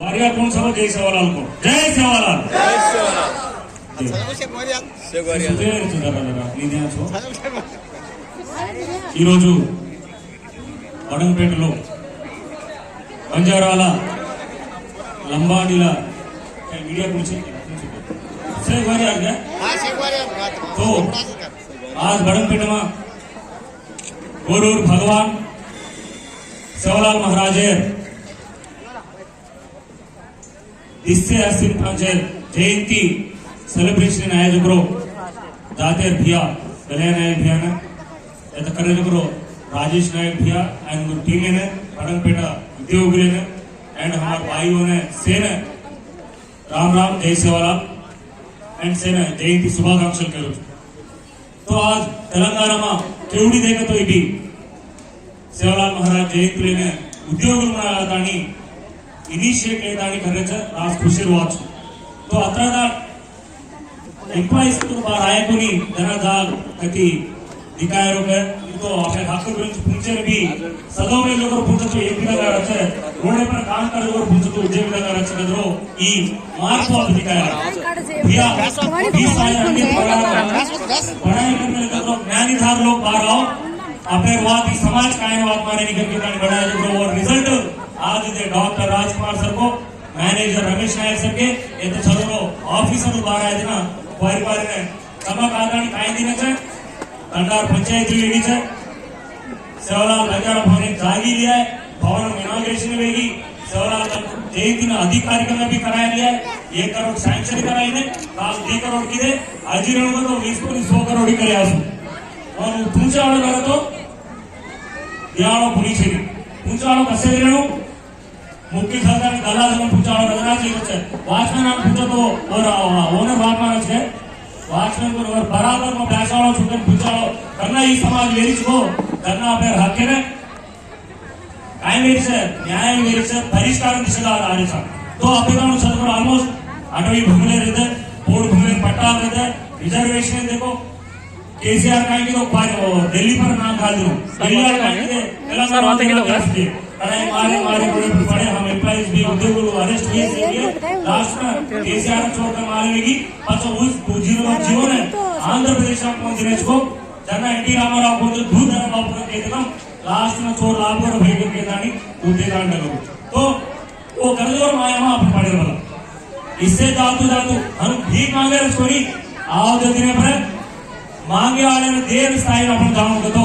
वारिया कौन सा हो जय सेवालाल को जय सेवालाल ఈరోజు వడంపేటలో బంజారాల లంబాడీల మీడియా గురించి सही बारी आ गया तो आज बड़मपेट में गोरूर भगवान सेवालाल महाराजेर इससे हसीन पंचायत जयंती ಸೆಲೆಬ್ರೇಷನ್ ಆಯೋಜಕರು ದಾದೇರ್ ಭಿಯಾ ಕಲ್ಯಾಣ ನಾಯಕ್ ಭಿಯಾನ ಎತ್ತ ಕಾರ್ಯೋಜಕರು ರಾಜೇಶ್ ನಾಯಕ್ भिया एंड उनकी टीम ने पड़नपेटा उद्योगियों ने एंड हमारे भाइयों ने सेना राम राम जय सेवालाल एंड सेना जयंती शुभाकांक्षल करो तो आज तेलंगाना में केवड़ी देखो तो भी सेवालाल महाराज जयंती लेने उद्योग ఇనిషియేటెడ్ ఖరీదు నాకు కృషి ఇవ్వచ్చు તો અત્યારના ఎంప్లాయీస్ మా నాయకుని ధనదారు గతి నికాయరు તો આપણે ઠાકોર ગુరించి પૂછેર બી સદોવે લોકો પૂછતું એ વિધંగా રચે રોડે પર કામ કરે લોકો પૂછતું જે વિધંగా રચે કદરો ઈ માર્ગ આપ અધિકાર ભૈયા ઈ સાયર ને પઢાઈ કરને કદરો જ્ઞાનીધાર લોગ બહાર આવો આપણે વાત સમાજ કાયમ વાત મારે નિકલ के बढ़ाया जो और रिज़ल्ट आज ಇದೆ ಡಾಕ್ಟರ್ ರಾಜ್ಕುಮಾರ್ ಸರ್ को मैनेजर रमेश नायक सर के ये तो चलो ऑफिसर बाहर आए थे ना परिवार ने सभा कादानी काय दिन છે कंडार पंचायत लेडी છે सेवालाल बजारा भवन एक जागी लिया है भवन में इनॉग्रेशन होगी सेवालाल जयंती ने अधिकारिकरण भी कराया लिया है एक करोड़ सैंक्शन कराई ने काल दी करोड़ की दे अजीरण को तो बीस को सौ करोड़ ही करे आसु और पूछा वाला करो तो दियाळो पुलिस है पूछा वाला कसे दिरणो मुख्य सरकार दलाल जन पूछा वाला रजना चाहिए છે વાચમેન આમ પૂછો मुख्य सरकार दलाल ने पूछा और दलाल जी बच्चे वाचमैन ने पूछा तो और ओनर वाचमैन है वाचमैन को अगर बराबर को पैसा लो छुपन पूछा लो करना ये समाज मेरी छो करना अपने हक के में काई मेरी से न्याय मेरी से परिष्कार निशिला आ रही था तो अपने का उन सदमर ऑलमोस्ट अटवी भूमि रहते रिजर्वेशन देखो केसीआर पर नाम खा कड़ाई मारे मारे पुलिस पड़े हम एम्प्लॉइज भी उद्योग अरेस्ट किए जाएँगे लास्ट में केसीआर चोर का अच्छा उस ज़ीरो जीवन आंध्र प्रदेश को జన ఎన్టీ రామారావు కొంచెం దూధన బాబుగా కేంద్రం లాస్ట్ చోరు లాభగడ భేగం కేంద్రాన్ని ఉద్దేశాండలు तो वो कर दो और आया अपने पड़े वाला इससे दातु दातु, हम भीख मांगे उसको आओ जो दिन पर मांगे वाले देर स्थायी अपन जाऊँगा तो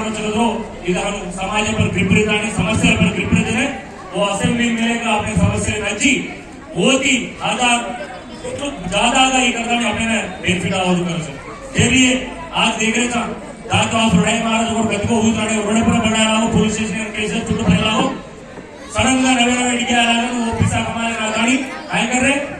ರಚಿದ್ರು ಈಗ हम समाज पर विपरीत आणि समस्या पर विपरीत है वो असेंबली में का अपने समस्या रची होती हजार तो ज्यादा का ही करता है अपने बेनिफिट आवाज कर से के लिए आज देख रहे था दांत वास रोड़े महाराज और गति को हुई रोड़े रोड़े पर बनाया हो पुलिस स्टेशन केसेस छुट्ट फैला हो सडन గా नवे नवे टिके आला वो पैसा कमाने ना गाड़ी काय कर रहे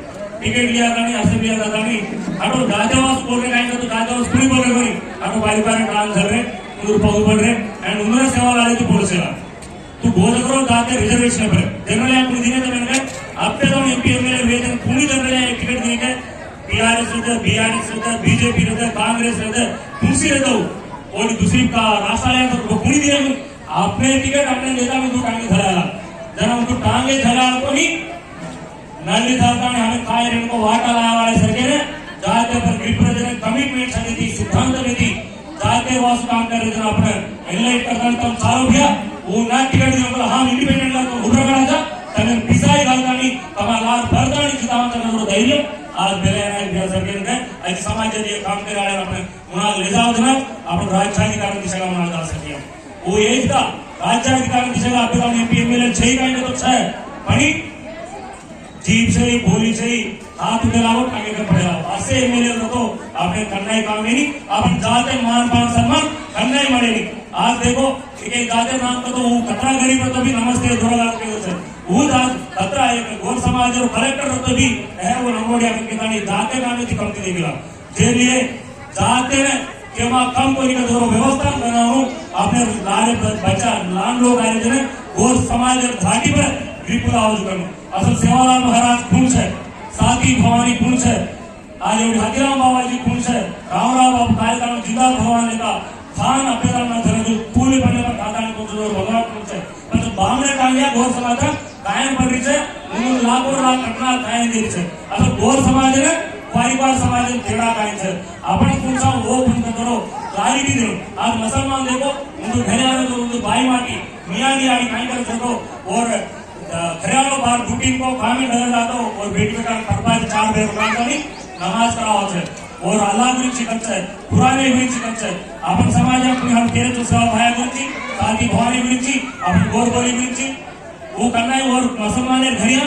टिकट लिया था नहीं आसे लिया था नहीं आरो राजा बोल रहे, कहीं तो, तो राजा पूरी बोल रहे कोई आरो बाइक पर कर रहे उधर पाउ बन रहे। एंड उन्होंने सेवा लाली की पोल सेवा। तू बहुत करो दाते रिजर्वेशन पर। जनरल यहाँ पूरी तो मैंने कहा अब तक तो हम एमपीओ में रहे पूरी जनरल यहाँ टिकट दिए थे बीआरएस होता बीआरएस होता बीजेपी होता कांग्रेस होता दूसरी रहता हूँ। और दूसरी का राष्ट्र यहाँ तो पूरी दिन है अपने टिकट अपने नेता में दो टांगे धरा। जरा उनको टांगे धरा तो नहीं નાની થાતાને અમે ખાયર એમકો વાટા લાવાળે સરકેને જાતે પર વિપ્રજન કમિટમેન્ટ સમિતિ સિદ્ધાંત નીતિ જાતે વાસ કામ કરે છે આપણે એનલાઇટ કરતા તમ સારો ભ્યા હું ના ટિકટ જો હા ઇન્ડિપેન્ડન્ટ લાગતો ઉભા કરા જા તમે પિસાઈ ગાલતાની તમારા લાલ ભરતાની સિદ્ધાંત નો ધૈર્ય आज मेरे यहाँ बिहार सरकार ने आज समाज जब ये काम कर रहा है अपने उन्हें ले जाओ जना अपने राज्य की कारण दिशा का उन्हें डाल सकिए वो यही था राज्य की कारण दिशा का अभी तो एमपी एमएलए छह का इनको तो अच्छा है पड़ी जीप से नहीं बोली से नहीं हाथ मिलाओ आगे का पड़ेगा ऐसे मेरे तो आपने करना ही काम नहीं, आप जाते मान पान सम्मान करना ही मरे आज देखो, एक गाते नाम का तो वो कतरा गरीब तो भी नमस्ते दुर्गा के वो आज कतरा एक गोर समाज और कलेक्टर तो भी है वो नमोड़िया के कहानी जाते नाम तो की कमती नहीं मिला। जे लिए जाते हैं के वहाँ कम कोई का दोनों तो व्यवस्था बना आपने लारे बचा, लान लोग आए थे गोर समाज और घाटी पर વિપુલાવજ બ્રહ્મ અસલ સેવાલાલ મહારાજ કોણ છે સાકી ભવાની કોણ છે આજે ભાગીરામ બાબાજી કોણ છે રામરાવ બાબુ કાયદાનો જિંદા ભગવાન હતા ખાન અપેરાના ધરજુ પૂરી બને પર કાદાની કોણ છે ભગવાન કોણ છે પરંતુ બામણે કાલિયા ગોર સમાજ કાયમ પડી છે એનું લાખો લાખ ઘટના કાયમ દીધી છે અસલ ગોર સમાજ ને પરિવાર સમાज ને ખેડા કાયમ છે આપણે કોણ છે ઓ બંધ કરો ગાલી દીધો आज मुसलमान देखो उनको घर आने तो उनको भाई माटी मियाँ की आगे कायम कर देखो और खरियालो बार ખરેવાનો को काम ही કામે નજર જાતો और बेटी का खरपाए चार बेर बजे रुकानी नमाज़ करावा छे और अल्लाह भी चिकन से पुराने भी चिकन से अपन समाज अपने हम केरे तो सेवा भाया गुरु छी काली भवानी अपन गोर बोली बनती वो करना है और मसलमाने घरिया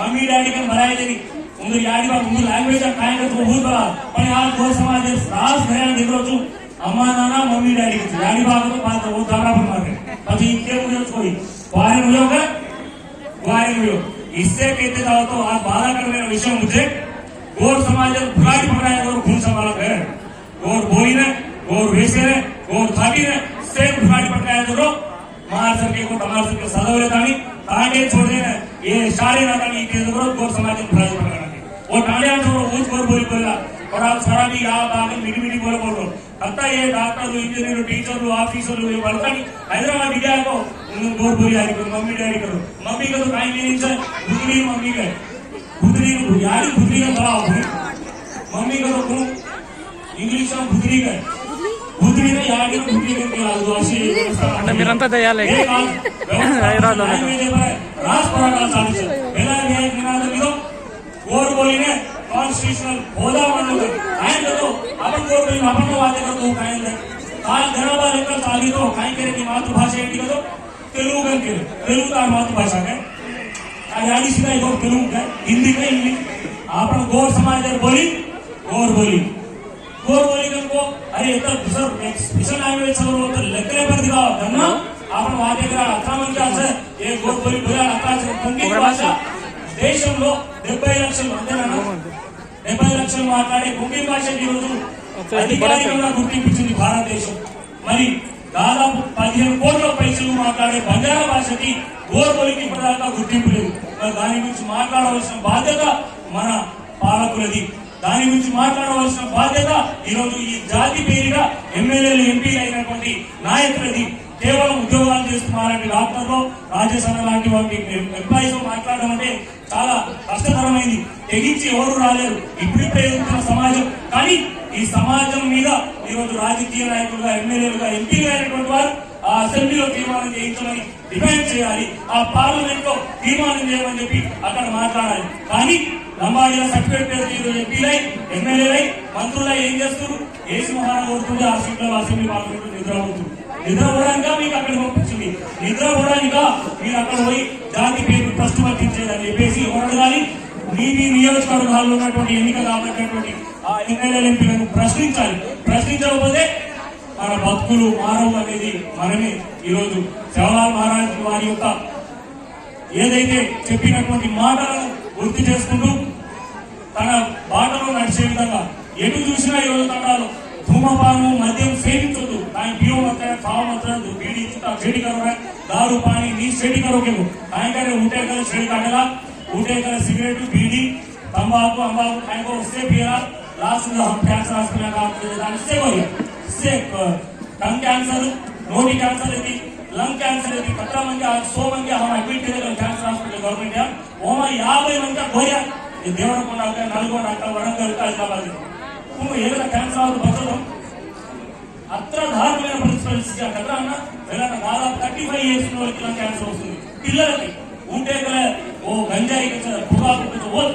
मम्मी, डैडी के भराए देनी उंदर याडी बा उंदर लैंग्वेज आ काय तो बहुत बड़ा पर यार गोर समाज ने सास घरिया देख दिखरो छु अम्मा, नाना, मम्मी, डैडी के याडी बाप को तो बात वो दारा पर मारे अभी इनके मुझे छोड़ी बाहर मुझे होगा का इससे कहते जाओ तो आज बाधा करने का विषय मुझे गौर समाज बुराई पकड़ाया गौर खून संभालक है गौर बोई ने गौर वेसे ने गौर थाकी ने सेम बुराई पकड़ाया करो मार सके को तमार सके सदवले तानी तांडे छोड़ देना ये सारे ना तानी के ज़रूरत गौर समाज बुराई पकड़ना के वो टांडे छोड़ो ऊंच गौर बोली बोला और आप सारा भी यहाँ बागे मिडी मिडी बोल बोल అంతా ఏ డాక్టర్లు ఇంజనీర్లు టీచర్లు ఆఫీసర్లు ये వాళ్ళని हैदराबाद गया को उन्होंने गोर बोली आई को मम्मी डैडी करो मम्मी का तो काई नहीं है बुधनी मम्मी का बुधनी यारी बुधनी का बड़ा हो मम्मी का तो कौन इंग्लिश में बुधनी का बुधनी का यारी बुधनी का क्या दो अशी అంటే మీరంతా దయ్యాలే హైదరాబాద్లో ఉన్నారు. రాజపురాగా సాధించు ఎలా న్యాయ నినాదం ఇదో గోర్ बोलीने कॉन्स्टिट्युशनल होदा अपन को भी अपन को बातें करते हो कहीं काय काल घराबाहेर एकच ताली तो काय करे एक मातृभाषा येते तेलुगु तेलुगू काय तेलुगु तेलुगू मात्र भाषा काय आणि आधी सुद्धा येतो तेलुगु का हिंदी का हिंदी आपन गौर समाज दर बोली गौर बोली गौर बोली नको अरे येतं दुसरं स्पेशल आयुर्वेद समोर होतं लग्न पर दिवा त्यांना आपण వాటి దగ్గర అక్రమంగా ఏ గోర్పల్లి भाषा देश పంపించ लोग दिल्ली డెబ్బై లక్షలు ना డెబ్బై లక్షలు మాట్లాడే కుంకి భాషకి ఈరోజు అధికారికంగా గుర్తింపించింది భారతదేశం. మరి దాదాపు పదిహేను కోట్ల పైసలు మాట్లాడే బంజారా భాషకి గోర్బొలికి ఇప్పటిదాకా గుర్తింపు లేదు. మరి దాని గురించి మాట్లాడవలసిన బాధ్యత మన పాలకులది. దాని గురించి మాట్లాడవలసిన బాధ్యత ఈరోజు ఈ జాతి పేరిట ఎమ్మెల్యేలు ఎంపీ అయినటువంటి నాయకులది. కేవలం ఉద్యోగాలు చేస్తున్నారంటే డాక్టర్లు రాజ్యసభ లాంటి వాటి ఎంప్లాయీస్ మాట్లాడడం అంటే చాలా కష్టతరమైంది. తెగించి ఎవరు రాలేరు. ఇప్పుడిప్పుడే ఎదుగుతున్న సమాజం. కానీ ఈ సమాజం మీద ఈరోజు రాజకీయ నాయకులుగా ఎమ్మెల్యేలుగా ఎంపీలు అయినటువంటి వారు ఆ అసెంబ్లీలో తీర్మానం చేయించమని డిమాండ్ చేయాలి. ఆ పార్లమెంట్లో తీర్మానం చేయమని చెప్పి అక్కడ మాట్లాడాలి. కానీ లంబాడీల సర్టిఫికేట్ పేరు ఈరోజు ఎంపీలై ఎమ్మెల్యేలై మంత్రులై ఏం చేస్తారు ఏ మహారాణ కోరుతుంది ఆ సీట్లో అసెంబ్లీ పార్లమెంట్ నిద్రపోతుంది నిద్రపోవడానికా మీకు అక్కడ పంపించింది? నిద్రపోవడానికా మీరు అక్కడ పోయి జాతి పేరు ట్రస్ట్ వర్తించేదని చెప్పేసి ఎవరు కానీ మీ నియోజకవర్గాల్లో ఉన్నటువంటి ఎన్నిక కాబట్టినటువంటి ఆ ఎన్నికల ఎంపీలను ప్రశ్నించాలి. ప్రశ్నించకపోతే మన భక్తులు మానవులు అనేది మనమే ఈరోజు జవహర్ మహారాజ్ వారి యొక్క ఏదైతే చెప్పినటువంటి మాటలను గుర్తు చేసుకుంటూ తన బాటలో నడిచే విధంగా ఎటు చూసినా ఈరోజు తనలో ధూమపానం మద్యం సేవించొద్దు. ఆయన బియ్యం మాత్రమే కావ మాత్రం బీడి చెడి కరవే దారు పాని నీ చెడి ఆయన ఉంటే కదా చెడు ఉండే కదా సిగరెట్ బీడీ तंबाकू अम्बाकू खाए को उससे पिया लास्ट में हम प्यास रास पिया का आपको देता इससे बोलिए इससे टंग कैंसर नोटी कैंसर यदि लंग कैंसर यदि पत्ता मंगे सो मंगे हम अडमिट करे कैंसर हास्पिटल गवर्नमेंट ओम याबे मंगे गोया ఈ దేవరకొండ అక్క నల్గొండ అక్క వరంగల్ హైదరాబాద్ నువ్వు ఏదైనా క్యాన్సర్ అవ్వదు బతకడం అత్రధార్మికమైన పరిస్థితి కదా అన్న దాదాపు థర్టీ ఫైవ్ ఇయర్స్లో క్యాన్సర్ వస్తుంది పిల్లలకి ఉంటే वो गंजाई का भूखा को बोल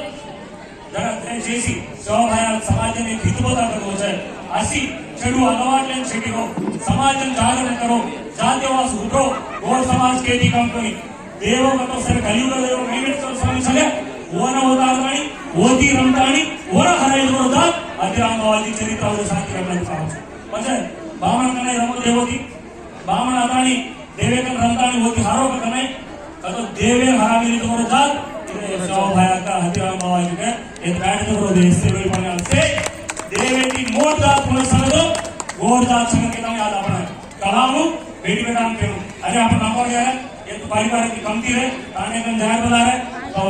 జర దయచేసి శోభయాల సమాజాన్ని హితబోతాకు వచ్చారు అసి చెడు అలవాట్లను చెట్టుకో సమాజం జాగ్రత్తరో జాతీయవాస ఉఠో గోడ సమాజ్ కేటీ కంపెనీ. దేవో మతో సరే కలియుగ దేవో కైవేట్తో సమస్యలే ఓన ఓదారని ఓతి రంటాని ఓర హరైదోద అతిరాంగవాది చరిత్ర ఒక శాంతి రమణ సాహసం మంచి బామణ కనై రమో దేవోతి. బామణ అదాని దేవేకన్ రంతాని ఓతి హారోక కనై ಅದು ದೇವೇನ್ ಹೊರಗಿಳಿದು ಬರುತ್ತಾರೆ ಭಯಾಕ ಹತಿರಾಮವಾಗಿದೆ ಎಂದು ಬ್ಯಾಟದವರು ಹೆಸರು ಹೇಳಿಕೊಳ್ಳಿ ದೇವೇಟಿ ಮೋರ್ದಾ ಪುನಃಸನದು ಗೋರ್ದಾ ಸಂಘಕ್ಕೆ ನಾವು ಯಾದ ಅಪನ ಕಲಾವು ಬೇಟಿ ಬೇಡ ಅಂತ ಹೇಳು ಅರೆ ಅಪ್ಪ ನಮ್ಮ एक परिवार की कमती है। खाने में जहर बता रहे तो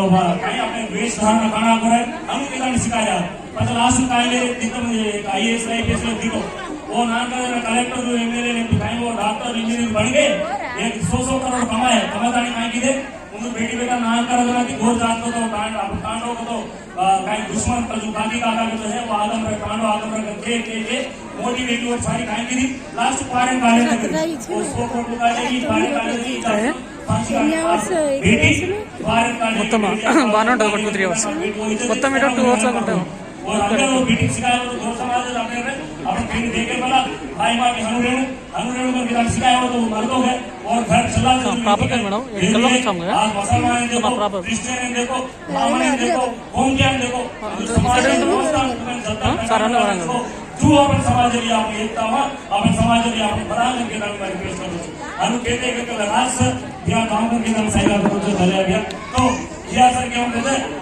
कहीं अपने वेश धारण खाना को है। हम कितना सिखाया पर लास्ट में काहे दिक्कत मुझे I S I P S दिखो वो नाम का कलेक्टर एम एल ए कहीं वो डॉक्टर इंजीनियर बन गए। सौ सौ करोड़ ಕಮ ಕಮ ತಾಣಿ ಮಾಗಿದೆ ಒಂದು बेटी बेटा ना कर ना कि घोर जात को तो कांड आप कांडो को तो कहीं दुश्मन पर जो गांधी काका के जो है वो आलम पर कांडो आलम पर के के के मोटी बेटी और सारी खाएँगी थी लास्ट पारे काले तक उसको को को काले की पारे की बेटी पारे काले మొత్తం 1 అవర్ 2 3 అవర్స్ మొత్తం ఇటు 2 అవర్స్ और अगर वो बीटिंग तो दो समाज अपने देखे बोला भाई माँ को तो घर चला तो हाँ, proper है मैडम, ये कल हम समझे। आज मुसलमान ने देखो हाँ, proper। क्रिश्चियन ने देखो ब्राह्मण ने देखो कौन क्या ने देखो समाज में व्यवस्था में चलता हाँ, सारा लोग आएंगे। देखो, जो अपन समाज में आप एकता हुआ अपन समाज में आप बराबर के नाम पर पेश करो अनु कहते हैं कि राष्ट्र या काम के नाम सही करो जो चले गया तो या सर क्या कहते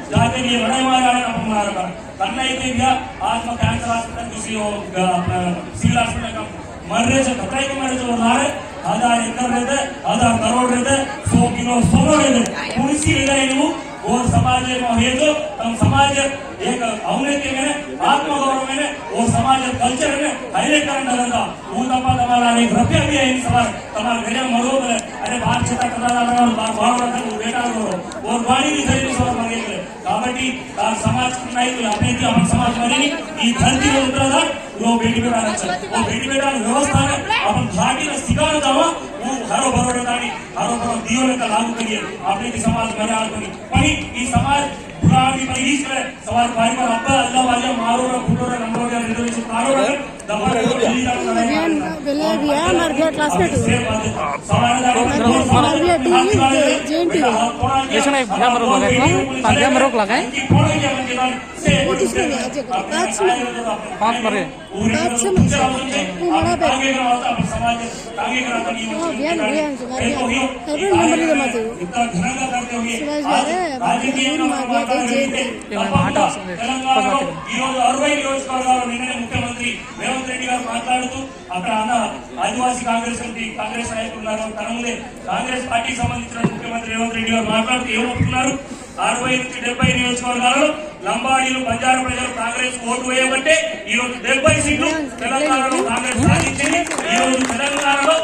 ಆಧಾರ್ ಎಕರ್ ಇದೆ ಆಧಾರ್ ಕರೋಡ್ ಇದೆ ಸೋಕಿನೋ ಸೊಲೋ ಇದೆ ಕುಣಿಸಿ ಇದೆ ನೀವು. ಒಂದು ಸಮಾಜ ಹೇಗೆ ನಮ್ಮ ಸಮಾಜ ಏಕ ಔನ್ನತಿ ಮೇಲೆ ಆತ್ಮಗೌರವ ಮೇಲೆ ಓ ಸಮಾಜ ಕಲ್ಚರ್ ಮೇಲೆ ಹೈಲೈಟ್ ಕಾರಣದ ಮುಂದಪ್ಪ ತಮಾರ ಅನೇಕ ರಪ್ಯ ಅಭಿಯ ಏನು ಸಮಾಜ ತಮಾರ ಗಡಿಯ ಮರೋದ್ರೆ ಅದೇ ಭಾರತ ಚಿತ್ರ ಕಥಾಧಾರವರು ಭಾವನಾಥರು ಬೇಟಾಡೋರು ಒಂದು ಬಾಡಿಗೆ ಸರಿ ಸರ್ ಮನೆಯಲ್ಲಿ. ಕಾಬಟ್ಟಿ ఆ సమాజం నాయకులు అభివృద్ధి ఆ वो ಬೇಡಿಕೆ ರಾಣಚ ಆ ಬೇಡಿಕೆ ರಾಣ ವ್ಯವಸ್ಥಾನ अपन भागीने स्वीकार जावा वो हरो भरो दानी हरो भरो दियो ने तो लागू करिए आपने की समाज बनाया करिए पर इस समाज ಗುಲಾಬಿ ಮೈಲೀಶ್ವರ ಸವಾರ್ ಬಾರಿಮರ ಹಬ್ಬ ಅಲ್ಲವಾಜ ಮಾರೋರ ಕುಟೋರ ನಂಬೋರ ನಿರ್ವಹಿಸಿ ತಾರೋರ पाँच मरे समाज అదే ముఖ్యమంత్రి రేవంత్ రెడ్డి గారు మాట్లాడుతూ అక్కడ ఆదివాసీ కాంగ్రెస్ కాంగ్రెస్ నాయకులు ఉన్నారు. కాంగ్రెస్ పార్టీకి సంబంధించిన ముఖ్యమంత్రి రేవంత్ రెడ్డి గారు మాట్లాడుతూ ఏమంటున్నారు అరవై నుంచి డెబ్బై నియోజకవర్గాలలో లంబాడీలు బంజారు ప్రజలు కాంగ్రెస్ ఓటు వేయబట్టే ఈ రోజు డెబ్బై సీట్లు తెలంగాణలో కాంగ్రెస్ సాధించింది. ఈ రోజు తెలంగాణలో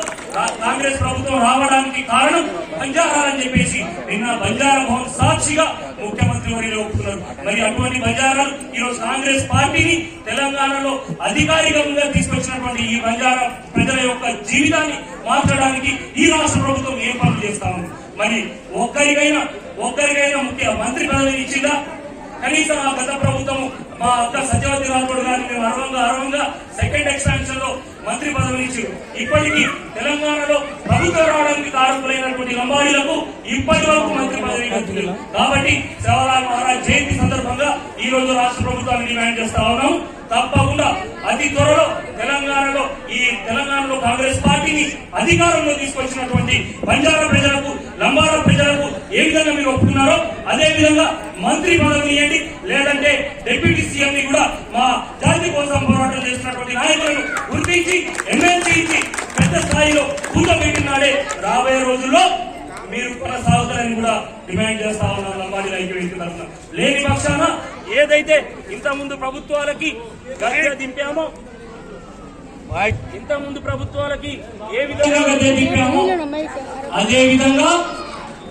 కాంగ్రెస్ ప్రభుత్వం రావడానికి కారణం బంజారా అని చెప్పేసి నిన్న బంజారా భవన్ సాక్షిగా ముఖ్యమంత్రి వర్యులు ఒప్పుకున్నారు. మరి అటువంటి బంజారాలు ఈ రోజు కాంగ్రెస్ పార్టీని తెలంగాణలో అధికారికంగా తీసుకొచ్చినటువంటి ఈ బంజారా ప్రజల యొక్క జీవితాన్ని మార్చడానికి ఈ రాష్ట్ర ప్రభుత్వం ఏం పనులు చేస్తా ఉంది. మరి ఒక్కరికైనా ఒక్కరికైనా ముఖ్య మంత్రి పదవిని ఇచ్చిందా? కనీసం ఆ గత ప్రభుత్వం మా అక్క సత్యవతి రాథోడ్ గారిని మేము అర్వంగా అర్వంగా సెకండ్ ఎక్స్పాన్షన్లో మంత్రి పదవిని ఇచ్చారు. ఇప్పటికీ తెలంగాణలో ప్రభుత్వం రావడానికి కారకులైనటువంటి లంబాడీలకు ఇప్పటి వరకు మంత్రి పదవి కలుగుతుంది కాబట్టి శివరాజ్ మహారాజ్ జయంతి సందర్భంగా ఈ రోజు రాష్ట్ర ప్రభుత్వాన్ని డిమాండ్ చేస్తా ఉన్నాము తప్పకుండా అతి త్వరలో తెలంగాణలో ఈ తెలంగాణలో కాంగ్రెస్ పార్టీని అధికారంలో తీసుకొచ్చినటువంటి బంజారా ప్రజలకు లంబారా ప్రజలకు ఏ విధంగా మీరు ఒప్పుకున్నారో అదే విధంగా మంత్రి పదవి ఇవ్వండి. లేదంటే డిప్యూటీ సీఎం ని కూడా మా జాతి కోసం పోరాటం చేసినటువంటి నాయకులను గుర్తించి ఎమ్మెల్సీ ఇచ్చి పెద్ద స్థాయిలో కూర్చోబెట్టినాడే రాబోయే రోజుల్లో మీరు కొనసాగుతారని కూడా డిమాండ్ చేస్తా ఉన్నారు లంబాడీ ఐక్యవేదిక తరఫున. లేని పక్షాన ఏదైతే ఇంత ముందు ప్రభుత్వాలకి గద్దె దింపామో ఇంత ముందు ప్రభుత్వాలకి ఏ విధంగా గద్దె తిప్పాము. అదే విధంగా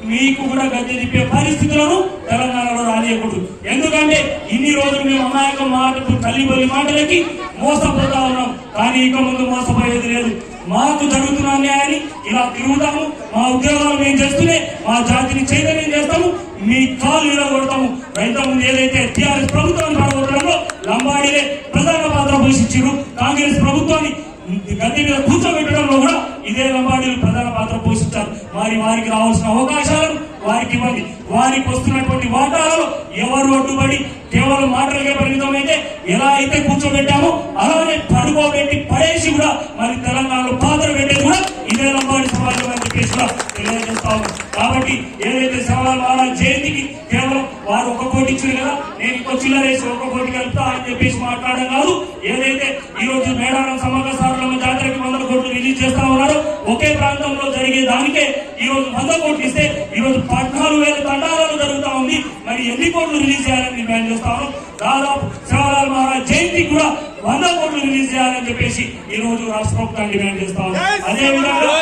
మీకు కూడా గద్దె తిప్పే పరిస్థితులను తెలంగాణలో రానియకూడదు. ఎందుకంటే ఇన్ని రోజులు మేము అమాయక మాటలు తల్లిబొలి మాటలకి మోసపోతా ఉన్నాం. కానీ ఇక ముందు మోసపోయేది లేదు. మాకు జరుగుతున్న అన్యాయాన్ని ఇలా తిరుగుతాము. మా ఉద్యోగాలు మేము చేస్తూనే మా జాతిని చైతన్యం చేస్తాము. మీ కాలు ఇలా కొడతాము రైతు ఏదైతే టీఆర్ఎస్ ప్రభుత్వాన్ని పడగొట్టడంలో లంబాడీలే ప్రధాన పాత్ర పోషించారు. కాంగ్రెస్ ప్రభుత్వాన్ని గద్దె మీద కూర్చోబెట్టడంలో కూడా ఇదే లంబాడీలు ప్రధాన పాత్ర పోషించారు. వారి వారికి రావాల్సిన అవకాశాలను వారికి ఇవ్వండి. వారికి వస్తున్నటువంటి వాటాలలో ఎవరు అడ్డుపడి కేవలం మాటలకే పరిమితమైతే ఎలా అయితే కూర్చోబెట్టామో అలానే పడుకోబెట్టి పడేసి కూడా మరి తెలంగాణలో పాత్ర పెట్టేది కూడా ఇదే లంబాడి సమాజం అని చెప్పేసి కూడా ఇంకో చిల్లర వేసి ఒక కోటి కలుపుతా అని చెప్పేసి మాట్లాడడం కాదు. ఏదైతే ఈ రోజు మేడారం సమగ్ర సారలమ్మ జాతరకి వందల కోట్లు రిలీజ్ చేస్తా ఉన్నారు ఒకే ప్రాంతంలో జరిగే దానికే ఈ రోజు వంద కోట్లు ఇస్తే ఈ రోజు పద్నాలుగు వేల తండాలలో జరుగుతా ఉంది. మరి ఎన్ని కోట్లు రిలీజ్ చేయాలని డిమాండ్ చేస్తా ఉన్నాం? దాదాపు శివలాల్ మహారాజ్ జయంతి కూడా వంద కోట్లు రిలీజ్ చేయాలని చెప్పేసి ఈ రోజు రాష్ట్ర ప్రభుత్వం డిమాండ్ చేస్తా ఉన్నాం. అదే విధంగా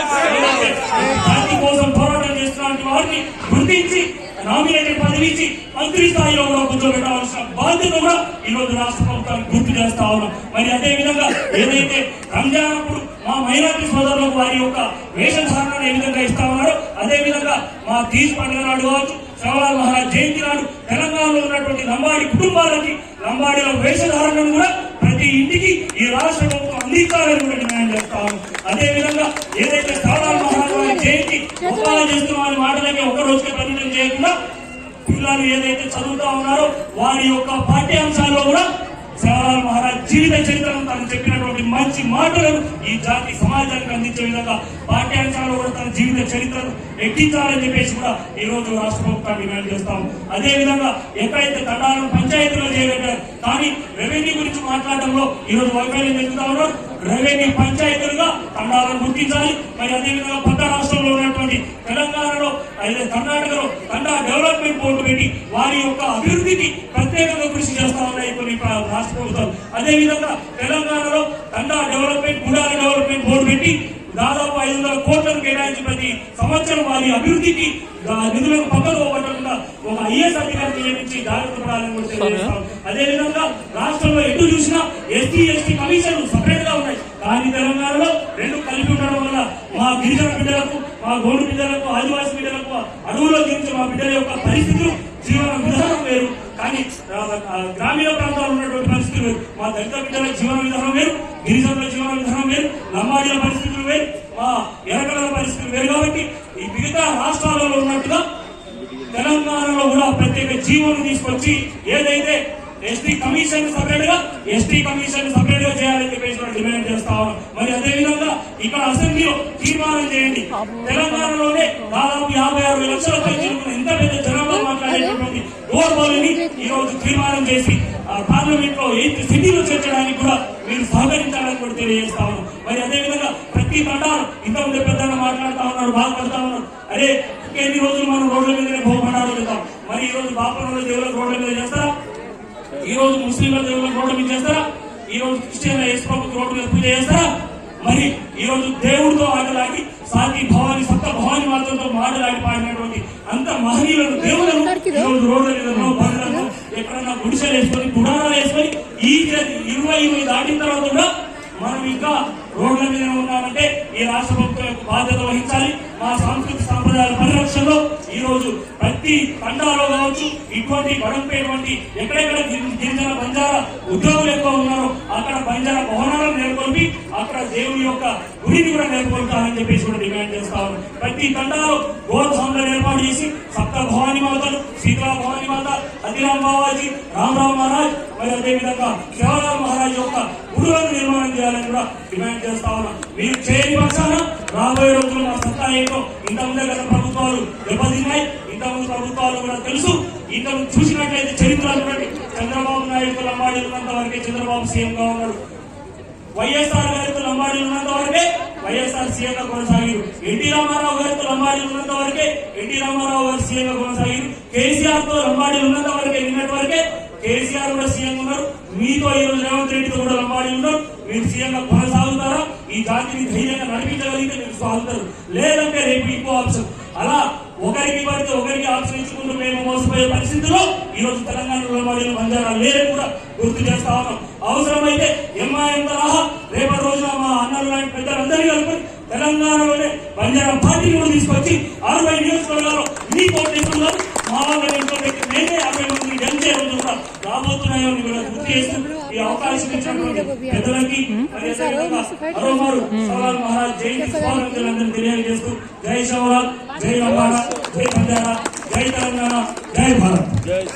వారిని గుర్తించి నామినేటెడ్ పదవి ఇచ్చి మంత్రి స్థాయిలో కూడా కూర్చోబెట్టాల్సిన బాధ్యత కూడా ఈ రోజు రాష్ట్ర ప్రభుత్వానికి గుర్తు చేస్తా ఉన్నాం. మరి అదే విధంగా ఏదైతే రంజాన్ అప్పుడు మా మైనార్టీ సోదరులకు వారి యొక్క వేషధారణను ఏ విధంగా ఇస్తా ఉన్నారో అదే విధంగా మా తీజ్ పండుగ నాడు కావచ్చు శివలాల్ మహారాజ్ జయంతి నాడు తెలంగాణలో ఉన్నటువంటి లంబాడి కుటుంబాలకి లంబాడిలో వేషధారణను కూడా ప్రతి ఇంటికి ఈ రాష్ట్ర ప్రభుత్వం అందించాలని కూడా డిమాండ్ చేస్తా ఉన్నాం. అదే విధంగా ఏదైతే శివలాల్ మహారాజ్ వారి జయంతి గొప్పగా చేస్తున్న వారి మాటలకి ఒక రోజుకే పరిమితం చేయకుండా పిల్లలు ఏదైతే చదువుతా ఉన్నారో వారి యొక్క పాఠ్యాంశాల్లో కూడా శివలాల్ మహారాజ్ జీవిత చరిత్రను తను చెప్పినటువంటి మంచి మాటలను ఈ జాతి సమాజానికి అందించే విధంగా పాఠ్యాంశాల్లో కూడా తన జీవిత చరిత్రను ఎక్కించాలని చెప్పేసి కూడా ఈ రోజు రాష్ట్ర ప్రభుత్వాన్ని డిమాండ్ చేస్తాం. అదే విధంగా ఎక్కడైతే తండాలను పంచాయతీలో చేయబెట్టారు కానీ రెవెన్యూ గురించి మాట్లాడడంలో ఈ రోజు వైఫల్యం చెందుతా ఉన్నారు రెవెన్యూ పంచాయతీలుగా తండాలను గుర్తించాలి. మరి అదే విధంగా పక్క రాష్ట్రంలో ఉన్నటువంటి తెలంగాణలో అయితే కర్ణాటకలో తండా డెవలప్మెంట్ బోర్డు పెట్టి వారి యొక్క అభివృద్ధికి ప్రత్యేకంగా కృషి చేస్తా ఉన్నాయి కొన్ని రాష్ట్ర ప్రభుత్వాలు. అదే విధంగా తెలంగాణలో తండా డెవలప్మెంట్ గుడాల డెవలప్మెంట్ బోర్డు పెట్టి దాదాపు ఐదు వందల కోట్లను కేటాయించి ప్రతి సంవత్సరం వారి అభివృద్ధికి ఆ, నిధులను పక్కకు పట్టకుండా ఒక ఐఎస్ అధికారిని నియమించి జాగ్రత్త పడాలని కూడా తెలియజేస్తాం అదే విధంగా రాష్ట్రంలో ఎటు చూసినా ఎస్టీ ఎస్టీ కమిషన్లు సపరేట్గా కానీ తెలంగాణలో రెండు కలిపి ఉండడం వల్ల మా గిరిజన బిడ్డలకు మా గోడు బిడ్డలకు ఆదివాసీ బిడ్డలకు అడవుల్లో జీవించే మా బిడ్డల యొక్క పరిస్థితులు జీవన విధానం వేరు. కానీ గ్రామీణ ప్రాంతాల్లో ఉన్నటువంటి పరిస్థితులు వేరు. మా దళిత బిడ్డల జీవన విధానం వేరు గిరిజనుల జీవన విధానం వేరు లంబాడీల పరిస్థితులు వేరు మా ఎరకల పరిస్థితులు వేరు. కాబట్టి ఈ మిగతా రాష్ట్రాలలో ఉన్నట్టుగా తెలంగాణలో కూడా ప్రత్యేక జీవోను తీసుకొచ్చి ఏదైతే ఎస్టీ కమిషన్ సపరేట్గా ఎస్టీ కమిషన్ సపరేట్గా చేయాలని చెప్పేసి మనం డిమాండ్ చేస్తా ఉన్నాం. మరి అదే విధంగా ఇక్కడ అసెంబ్లీలో తీర్మానం చేయండి. తెలంగాణలోనే దాదాపు యాభై ఆరు లక్షల పై చిరుకున్న ఎంత పెద్ద జనాభా మాట్లాడేటటువంటి గోర్బోలని ఈ రోజు తీర్మానం చేసి పార్లమెంట్లో ఎయిత్ సిటీలో చేర్చడానికి కూడా మీరు సహకరించాలని కూడా తెలియజేస్తా ఉన్నాం. మరి అదే విధంగా ప్రతి పటాలు ఇంత ఉండే పెద్దగా మాట్లాడుతా ఉన్నారు బాధపడతా ఉన్నారు అరే ఎన్ని రోజులు మనం రోడ్ల మీదనే భోగపడాలి వెళ్తాం మరి ఈ రోజు బాపన రోజు దేవులకు రోడ్ల మీద చేస్తారా? ఈ రోజు ముస్లింల దేవులకు రోడ్ల మీద చేస్తారా? ఈ రోజు క్రిస్టియన్ యేసు రోడ్డు మీద పూజ చేస్తారా? మరి ఈ రోజు దేవుడితో ఆటలాడి సాటి భవాని సప్త భవాని మాత్రంతో మాటలాడి పాడినటువంటి అంత మహనీయులను దేవులను ఈరోజు రోడ్ల మీద ఎక్కడన్నా గుడిసెలు వేసుకొని గుడారాలు వేసుకొని ఈ ఇరవై ఇరవై దాటిన తర్వాత కూడా మనం ఇంకా రోడ్ల మీద ఉన్నామంటే ఈ రాష్ట్ర ప్రభుత్వం యొక్క బాధ్యత వహించాలి. మా సాంస్కృతిక సాంప్రదాయాల పరిరక్షణలో ఈ రోజు ప్రతి తండాలో కావచ్చు ఇటువంటి గడంపేట వంటి ఎక్కడెక్కడ గిరిజన బంజారా ఉద్యోగులు ఎక్కువ ఉన్నారో అక్కడ బంజారా భవనాలను నెలకొల్పి అక్కడ దేవుని యొక్క గుడిని కూడా నెలకొల్పాలని చెప్పేసి కూడా డిమాండ్ చేస్తా ప్రతి తండాలో గోధుమలను ఏర్పాటు చేసి సప్త భవాని మాతలు సీతా భవాని మాత అదిరామ్ బావాజీ రామరావు మహారాజ్ మరి అదేవిధంగా శివరామ్ మహారాజ్ యొక్క గురువులను నిర్మాణం చేయాలని కూడా డిమాండ్ చేస్తా ఉన్నాం. మీరు చేయని పక్షాన రాబోయే రోజుల్లో మా సత్తా ఏంటో ఇంతకుముందే గత ప్రభుత్వాలు దెబ్బతిన్నాయి. ఇంతకుముందు ప్రభుత్వాలు కూడా తెలుసు. ఇంతకు చూసినట్లయితే చరిత్ర చూడండి చంద్రబాబు నాయుడు లంబాడి ఉన్నంత వరకే చంద్రబాబు సీఎంగా ఉన్నాడు. వైఎస్ఆర్ గారితో లంబాడి ఉన్నంత వరకే వైఎస్ఆర్ సీఎం గా కొనసాగారు. ఎన్టీ రామారావు గారితో లంబాడీలు ఉన్నంత వరకే ఎన్టీ రామారావు గారు సీఎంగా కొనసాగారు. కేసీఆర్తో లంబాడీలు ఉన్నంత వరకే నిన్నటి వరకే కేసీఆర్ కూడా సీఎం ఉన్నారు. మీతో ఈ రోజు రేవంత్ రెడ్డితో కూడా లంబాడి ఉన్నారు. మీరు సీఎం గా కొనసాగుతారా? ఈ జాతిని ధైర్యంగా నడిపించగలిగితే మీరు సాగుతారు లేదంటే రేపు ఇంకో ఆప్షన్. అలా ఒకరికి పడితే ఒకరికి ఆప్షన్ ఇచ్చుకుంటూ మేము మోసపోయే పరిస్థితిలో ఈ రోజు తెలంగాణలో వాడిన బంజారా లేదని కూడా గుర్తు చేస్తా ఉన్నాం. అవసరమైతే ఎంఐఎం తరహా రేపటి రోజున మా అన్నలు లాంటి పెద్దలందరినీ కలుపుకొని తెలంగాణలోనే బంజారా పార్టీని కూడా తీసుకొచ్చి అరవై నియోజకవర్గాల్లో మీ కోర్టు మా వాళ్ళ ఇంట్లో పెట్టి మేమే అరవై మందిని రోజు కూడా రాబోతున్నాయని కూడా గుర్తు చేస్తూ ఈ అవకాశం ఇచ్చినటువంటి పెద్దలకి మరోమారు సవాల్ మహారాజ్ జయంతి తెలియజేస్తూ జై సవాల్ జై అమ్మారా జై బంజారా జై తెలంగాణ జై భారత్